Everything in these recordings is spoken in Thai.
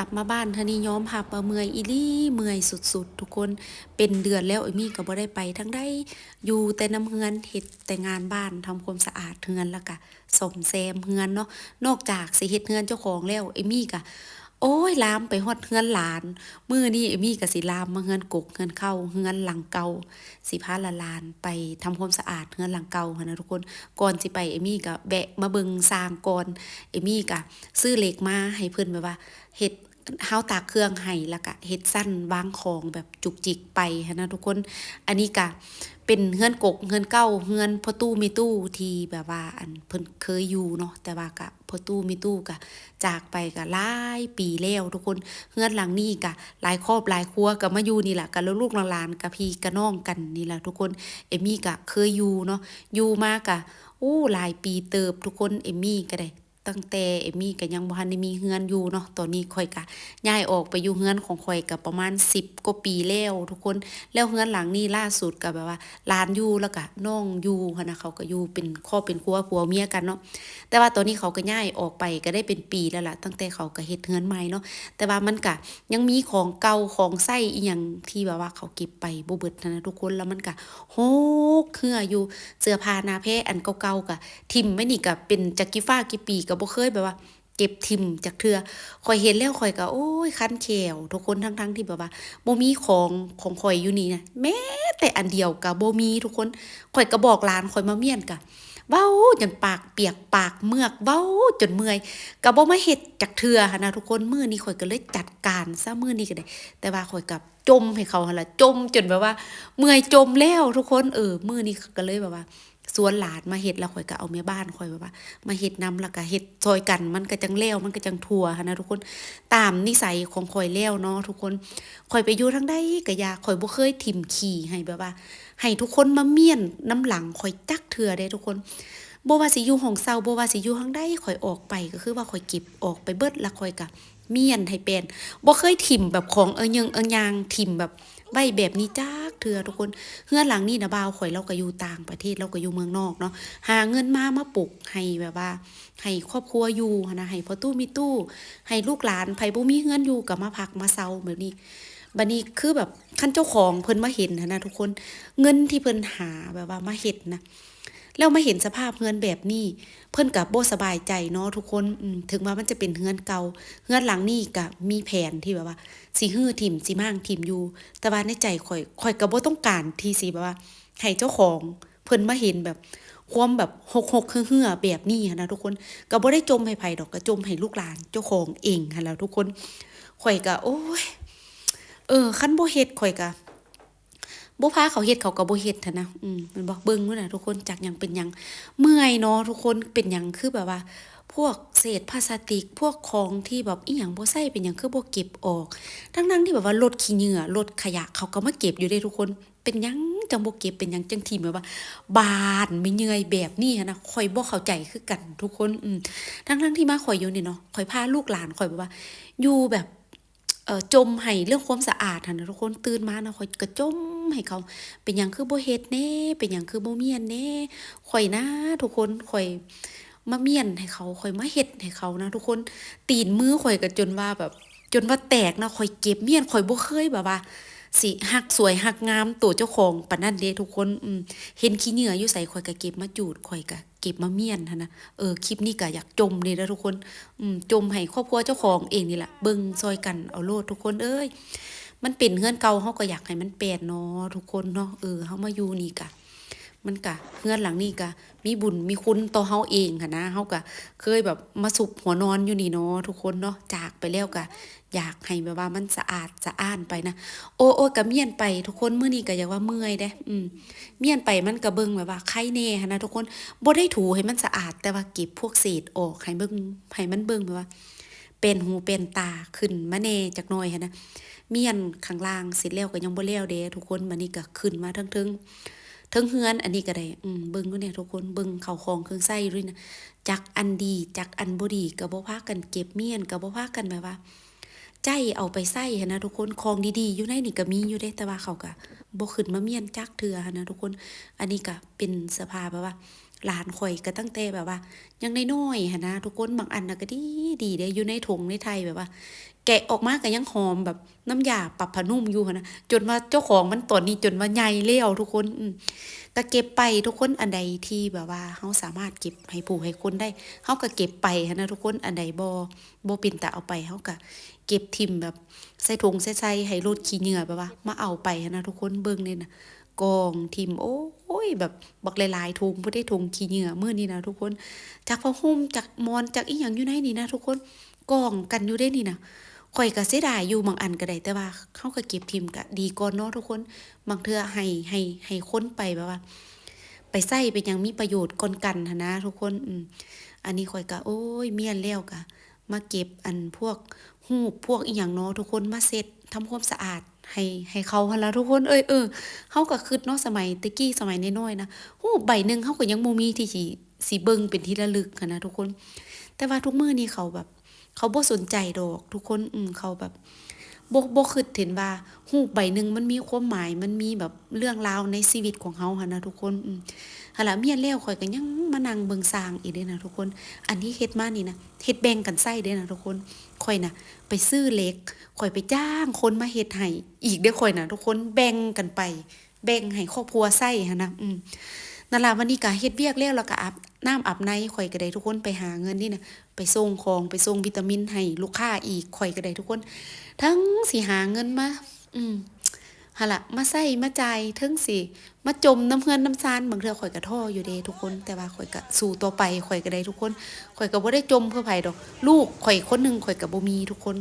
กลับมาบ้านทานี้ย้อมหับมาเมื่อยอีลี่เมื่อยสุดๆ ทุกคนเป็นเดือนแล้วไอ้มี่ก็บ่ได้ไปทั้งได้อยู่แต่น้ำเฮือนเฮ็ดแต่งานบ้านทำความสะอาดเฮือนแล้วก็สมแซมเฮือนเนาะนอกจากสิเฮ็ดเฮือนเจ้าของแล้วไอ้มี่ก็ โอ้ยลามไปฮอดเฮือนหลาน มื้อนี้เอมี่ก็สิลามมาเฮือนกกเฮือนเข้าเฮือนหลังเก่าสิพาละลานไปทำความสะอาดเฮือนหลังเก่าหั้นนะทุกคนก่อนสิไปเอมี่ก็แบะมาเบิงสร้างก่อนเอมี่ก็ซื้อเหล็กมาให้เพิ่นแบบว่าเฮ็ด เฮาตากเครื่องให้แล้วก็เฮ็ดสั้นวางของแบบจุกจิกไปหั้นะทุกคน อันนี้ก็เป็นเฮือนกกเฮือนเก้าเฮือนพ่อตู้มีตู้ที่แบบว่าอันเพิ่นเคยอยู่เนาะแต่ว่าก็พ่อตู้มีตู้ก็จากไปก็หลายปีแล้วทุกคนเฮือนหลังนี้ก็หลายครอบหลายครัวก็มาอยู่นี่แหละกับลูกหลานๆกับพี่กับน้องกันนี่แหละทุกคนเอมี่ก็เคยอยู่เนาะอยู่มาก็อู้หลายปีเติบทุกคนเอมี่ก็ได้ ตั้งแต่เอมี่ก็ยังบ่ทันได้มีเฮือนอยู่เนาะตอนนี้ข่อยก็ย้ายออกไปอยู่เฮือนของข่อยก็ประมาณ 10กว่าปีแล้วทุกคนแล้วเฮือนหลังนี้ล่าสุดก็แบบว่าหลานอยู่แล้วก็น้องอยู่หั้นนะเขาก็อยู่เป็นครอบเป็นครัวผัวเมียกันเนาะแต่ว่าตอนนี้เขาก็ย้ายออกไปก็ได้เป็นปีแล้วล่ะตั้งแต่เขาก็เฮ็ดเฮือนใหม่เนาะแต่ว่ามันก็ยังมีของเก่าของใส้อีหยังที่แบบว่าเขาเก็บไปบ่เบิดนะทุกคนแล้วมันก็โหกเหืออยู่เสื้อผ้าหน้าแพอันเก่าๆก็ทิมไม่นี่ก็เป็นจักกี่ฟ้ากี่ปีก็บ่เคยแบบว่า เก็บทิมจากเทือข่อยเห็นแล้วข่อยก็โอ้ยคันแขวทุกคนทั้งๆที่แบบว่าบ่มีของของข่อยอยู่นี่นะแม้แต่อันเดียวก็บ่มีทุกคนข่อยก็บอกหลานข่อยมาเมียนกะเว้าจนปากเปียกปากเมือกเว้าจนเมื่อยก็บ่มาเฮ็ดจักเทือนะทุกคนมื้อนี้ข่อยก็เลยจัดการซะมื้อนี้ก็ได้ แต่ว่าข่อยกับจมให้เขาหั่นล่ะจมจนแบบว่า เมื่อยจมแล้วทุกคนเออมื้อนี้ก็เลยแบบว่า วนหลานมาเฮ็ดแล้วข่อยก็เอาแม่บ้านข่อยแบบว่า มาเฮ็ดน้ำแล้วก็เฮ็ดซอยกันมันก็จังแล้วมันก็จังทั่วนะทุกคนตามนิสัยของข่อยแล้วเนาะทุกคนข่อยไปอยู่ทางใดก็อยาข่อยบ่เคยถิ่มขี่ให้แบบว่า ให้ทุกคนมาเมียนน้ำหลังข่อยจักเทื่อเด้ทุกคนบ่ว่าสิอยู่ห้องเซาบ่ว่าสิอยู่ทางใดข่อยออกไปก็คือว่าข่อยเก็บออกไปเบิดล้วข่อยก็เมียนให้เป็นบ่เคยถิ่มแบบของเอิ้นยังเอิ้นยางถิ่มแบบไว้แบบนี้จัก เทื่อทุกคนเฮือนหลังนี่นะบ่าวข่อยเราก็อยู่ต่างประเทศเราก็อยู่เมืองนอกเนาะหาเงินมามาปลุกให้แบบว่า ให้ครอบครัวอยู่นะให้พ่อตู้มีตู้ ให้ลูกหลานไผบ่มีเงินอยู่ก็มาพักมาเซาแบบนี้บัดนี้คือแบบขั้นเจ้าของเพิ่นมาเห็นนะทุกคนเงินที่เพิ่นหาแบบว่ามาเห็ดนะ แล้วมาเห็นสภาพเฮือนแบบนี้ เพิ่นก็บ่สบายใจเนาะทุกคนถึงว่ามันจะเป็นเฮือนเก่าเฮือนหลังนี้ก็มีแผนที่แบบว่าสิฮื้อถิ่มสิมั่างถิ่มอยู่ แต่ว่าในใจข่อยข่อยก็บ่ต้องการที่สิแบบว่าให้เจ้าของเพิ่นมาเห็นแบบความแบบหกหกเหื่อๆแบบนี้นะทุกคนก็บ่ได้จมให้ไผดอกก็จมให้ลูกหลานเจ้าของเองหันแล้วทุกคนข่อยก็โอ้ยเออคันบ่เฮ็ดข่อยก็ บ่พาเขาเฮ็ดเขาก็บ่เฮ็ดหั้นนะอืมมันบอกเบิ่งนู่นน่ะทุกคนจากหยังเป็นหยังเมื่อยเนาะทุกคนเป็นหยังคือแบบว่า พวกเศษพลาสติก พวกของที่แบบอีหยังบ่ใส่เป็นหยังคือบ่เก็บออกทั้งๆที่แบบว่ารถขี้เหงื่อรถขยะเขาก็มาเก็บอยู่ได้ทุกคนเป็นหยังจังบ่เก็บเป็นหยังจังทีแบบว่า บานไม่เหนื่อยแบบนี้นะข่อยบ่เข้าใจคือกันทุกคนอืมทั้งๆที่มาข่อยอยู่นี่เนาะข่อยพาลูกหลานข่อยแบบว่า อยู่แบบ จมให้เรื่องความสะอาดนะทุกคนตื่นมานะคอยกระจมให้เขา เป็นอย่างคือโบเฮ็ดเน่เป็นอย่างคือโบเมียนเน่คอยนะทุกคนคอยมาเมียนให้เขาคอยมาเฮ็ดให้เขานะทุกคนตีนมือคอยก็จนว่าแบบ จนว่าแตกนะคอยเก็บเมียนคอยโบเคยแบบว่า สิหักสวยหักงามตัวเจ้าของปานนั่นเด้ทุกคนเห็นขี้เหงื่ออยู่ใส่ข่อยกะเก็บมาจูดข่อยกะเก็บมาเมียนนะเออคลิปนี้กะอยากจมเลยนะทุกคนอืมจมให้ครอบครัวเจ้าของเองนี่แหละเบิ่งซอยกันเอาโลดทุกคนเอ้ยมันเป็นเงื่อนเก่าเฮาก็อยากให้มันเปลี่ยนเนาะทุกคนเนาะเออเฮามาอยู่นี่กะ มันกะเฮือนหลังนี้กะ มีบุญมีคุณต่อเฮาเองค่ะนะเฮาก็เคยแบบมาสุบหัวนอนอยู่นี่เนาะทุกคนเนาะจากไปแล้วกะ อยากให้แบบว่ามันสะอาดสะอ้านไปนะโอ้โอ้กะเมียนไป ทุกคนเมื้อนี้ก็อยากว่าเมื่อยเด้อืมเมียนไปมันก็เบิ่งแบบว่าไข้แน่หันนะทุกคนบ่ได้ถูให้มันสะอาดแต่ว่าเก็บพวกเศษออกให้เบิ่งให้มันเบิ่งแบบว่า เป็นหูเป็นตาขึ้นมาแน่จักหน่อยหันนะเมียนข้างล่างเสร็จแล้วก็ยังบ่แล้วเด้ทุกคนบัดนี้ก็ขึ้นมาทั้งๆ ทั้งเฮือน อันนี้ก็ได้อืมเบิ่งดูเนี่ยทุกคนเบิ่งข้าของเครื่องใช้ด้วยนะจักอันดีจักอันบ่ดีกะบ่พากันเก็บเมียนกะบ่พากันแบบว่า ใจเอาไปใส่นะทุกคนของดีๆ อยู่ในนี่ก็มีอยู่ได้แต่ว่าเขาก็บ่ขึ้นมาเมียนจักเถื่อนนะทุกคน อันนี้ก็เป็นสภาพแบบว่า หลานข่อยก็ตั้งแต่แบบว่า ยังในน้อยๆหันะทุกคนบางอันนะก็ดีดีเด้อยู่ในถุงในไทยแบบว่า แกะออกมาก็ยังหอมแบบน้ำยาปรับผ้านุ่มอยู่นะจนว่าเจ้าของมันตอนนี้จนว่าใหญ่แล้วทุกคนก็เก็บไปทุกคนอันใดที่แบบว่าเฮาสามารถเก็บให้ผู้ให้คนได้เฮาก็เก็บไปหั้นะทุกคนอันใดบ่บ่เป็นตาเอาไปเฮาก็เก็บทิมแบบใส่ถุงใส่ใส่ให้รถขี้เหงื่อแบบว่า มาเอาไปหั้นะทุกคนเบิ่งนี่นะ กองทิมโอ้ยแบบบักหลายๆถุงบ่ได้ถุงขี้เหงื่อมื้อนี้นะทุกคน จากผ้าห่มจากมอนจากอีหยังอยู่ในนี่นะทุกคนกองกันอยู่ได้นี่นะข่อยก็เสียดายอยู่บางอันก็ได้แต่ว่าเขาก็เก็บทิมก็ดีก่อนเนาะทุกคนบางเทื่อให้ให้ให้ค้นไปแบบว่า ไปใส่เป็นยังมีประโยชน์ก่อนกันนนะทุกคนอืมอันนี้ข่อยก็โอ้ยเมียนแล้วก็มาเก็บอันพวกหูพวกอีหยังเนาะทุกคนมาเซ็ตทำความสะอาด ให้ให้เขาพละทุกคนเอ้ยเออเขาก็คืดเนาะสมัยตะกี้สมัยน้อยๆนะหูปใบหนึงเขาก็ยังโมมีที่สีสีเบิงเป็นที่ระลึกกันนะทุกคน แต่ว่าทุกมื้อนี้เขาแบบ เขาบ่สนใจดอก ทุกคนอืมเขาแบบ บ่บ่คิดเห็นว่ารูใบหนึ่งมันมีความหมายมันมีแบบเรื่องราวในชีวิตของเฮาหั่นนะทุกคนอืมหละเมียนแล้วข่อยก็ยังมานั่งเบิงสร้างอีกเด้นะทุกคน อันที่เฮ็ดมานี่นะเฮ็ดแบ่งกันใช้เด้นะทุกคนข่อยนะไปซื้อเล็กข่อยไปจ้างคนมาเฮ็ดให้อีกเด้อข่อยนะทุกคนแบ่งกันไป แบ่งให้ครอบครัวใช้หั่นนะอืม นั่นล่ะวันนี้ก็เฮ็ดเวียกแล้วแล้วก็อาบน้ำอาบในข่อยก็ได้ทุกคนไปหาเงินนี่นะไปส่งของไปส่งวิตามินให้ลูกค้าอีกข่อยก็ได้ทุกคน ทั้งสิหาเงินมา อืมหั่นละมาใส่มาใจทั้งสิมาจมน้ำเฮือนน้ำซานบางเทื่อข่อยก็ท้ออยู่เด้ทุกคน แต่ว่าข่อยก็สู้ต่อไปข่อยก็ได้ทุกคนข่อยก็บ่ได้จมเพื่อไผดอก ลูกข่อยคนหนึงข่อยก็บ่มีทุกคน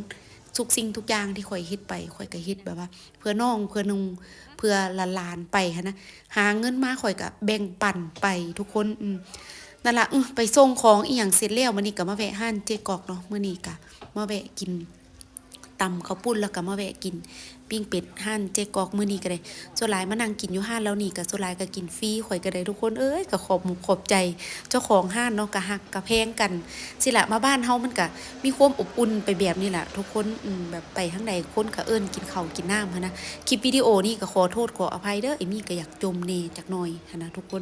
ทุกสิ่งทุกอย่างที่ข่อยฮิดไปข่อยก็เฮ็ดแบบว่า เพื่อน้องเพื่อนุงเพื่อหลานๆไปฮะนนะหาเงินมาข่อยก็แบ่งปันไปทุกคนอืมนั่นละอืไปส่งของอีหยังเสร็จแล้วมื้อนี้ก็มาแวะห้านเจกอกเนาะมื้อนี้ก็มาแวะกิน ตำข้าวปุ้นแล้วก็มาแวะกิน ปิ้งเป็ดห้านเจ๊กอกมื้อนี้ก็ได้ส่วนหลายมานั่งกินอยู่ห้านแล้วนี่ก็ส่วนหลายก็กินฟรีข่อยก็ได้ทุกคนเอ้ยก็ขอบหมู่ขอบใจ เจ้าของห้านเนาะก็ฮักก็แพงกันสิละมาบ้านเฮามันก็มีความอบอุ่นไปแบบนี้แหละทุกคนแบบไปทั้งใดคนก็เอิ้นกินข้าวกินน้ำหั้นะคลิปวิดีโอนี่ก็ขอโทษขออภัยเด้อเอมี่ก็อยากจมเนจักหน่อยหั้นะทุกคน